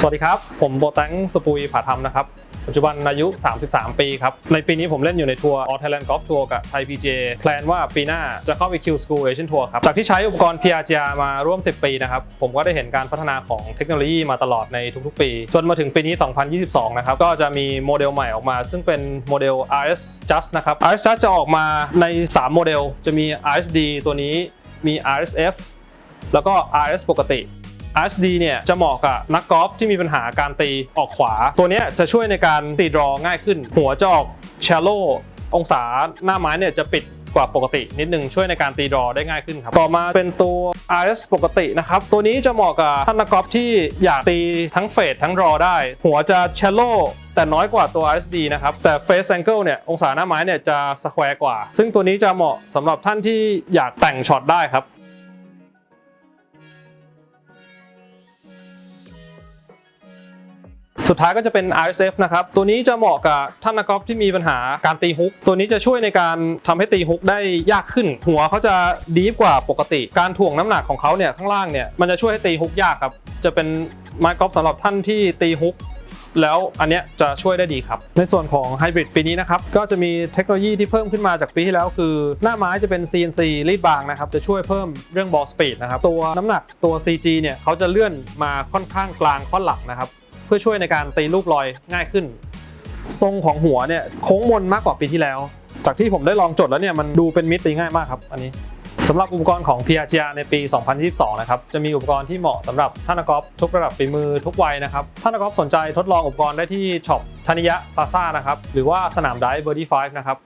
สวัสดีครับ ผมโบตังสปุยผาธรรมนะครับ ปัจจุบันอายุ 33 ปีครับ ในปีนี้ผมเล่นอยู่ในทัวร์ All Thailand Golf Tour กับไทย PGA แพลนว่าปีหน้าจะเข้า EQ School Asian Tour ครับ จากที่ใช้อุปกรณ์ PRGR มาร่วม 10 ปีนะครับ ผมก็ได้เห็นการพัฒนาของเทคโนโลยีมาตลอดในทุกๆ ปี จนมาถึงปีนี้ 2022 นะครับ ก็จะมีโมเดลใหม่ออกมา ซึ่งเป็นโมเดล RS Just นะครับ RS Just จะออกมาใน 3 โมเดล จะมี RSD ตัวนี้มี RSF แล้วก็ RS ปกติ RSD เนี่ยจะเหมาะกับนักกอล์ฟที่มีปัญหาการตีออกขวา ตัวนี้จะช่วยในการตีดรอง่ายขึ้น หัวจะออก shallow องศาหน้าไม้เนี่ยจะปิดกว่าปกตินิดนึงช่วยในการตีดรอได้ง่ายขึ้นครับ ต่อมาเป็นตัว RS ปกตินะครับ ตัวนี้จะเหมาะกับท่านนักกอล์ฟที่อยากตีทั้งเฟดทั้งรอได้ หัวจะ shallow แต่น้อยกว่าตัว RSD นะครับ แต่ face angle เนี่ยองศาหน้าไม้เนี่ยจะ square กว่า ซึ่งตัวนี้จะเหมาะสำหรับท่านที่อยากแต่งช็อตได้ครับ สุดท้ายก็จะเป็น RSF นะครับ ตัวนี้จะเหมาะกับท่านนักกอล์ฟที่มีปัญหาการตีฮุก ตัวนี้จะช่วยในการทำให้ตีฮุกได้ยากขึ้น หัวเขาจะดีฟกว่าปกติ การถ่วงน้ำหนักของเขาเนี่ยข้างล่างเนี่ยมันจะช่วยให้ตีฮุกยากครับ จะเป็นไม้กอล์ฟสำหรับท่านที่ตีฮุกแล้วอันเนี้ยจะช่วยได้ดีครับ ในส่วนของไฮบริดปีนี้นะครับ ก็จะมีเทคโนโลยีที่เพิ่มขึ้นมาจากปีที่แล้วคือ หน้าไม้จะเป็น CNC รีดบางนะครับ จะช่วยเพิ่มเรื่องบอลสปีดนะครับ ตัวน้ำหนักตัว CG เนี่ยเขาจะเลื่อนมาค่อนข้างกลางค่อนหลังนะครับ เพื่อช่วยในการตีลูกลอยง่ายขึ้น ทรงของหัวเนี่ยโค้งมนมากกว่าปีที่แล้ว จากที่ผมได้ลองจดแล้วเนี่ยมันดูเป็นมิตรตีง่ายมากครับอันนี้สำหรับอุปกรณ์ของ PRGR ในปี 2022 นะครับ จะมีอุปกรณ์ที่เหมาะสำหรับท่านนักกอล์ฟทุกระดับฝีมือทุกวัยนะครับ ท่านนักกอล์ฟสนใจทดลองอุปกรณ์ได้ที่ช็อปธนิยะพลาซ่านะครับ หรือว่าสนามไดเบอร์ดี้ไฟนะครับ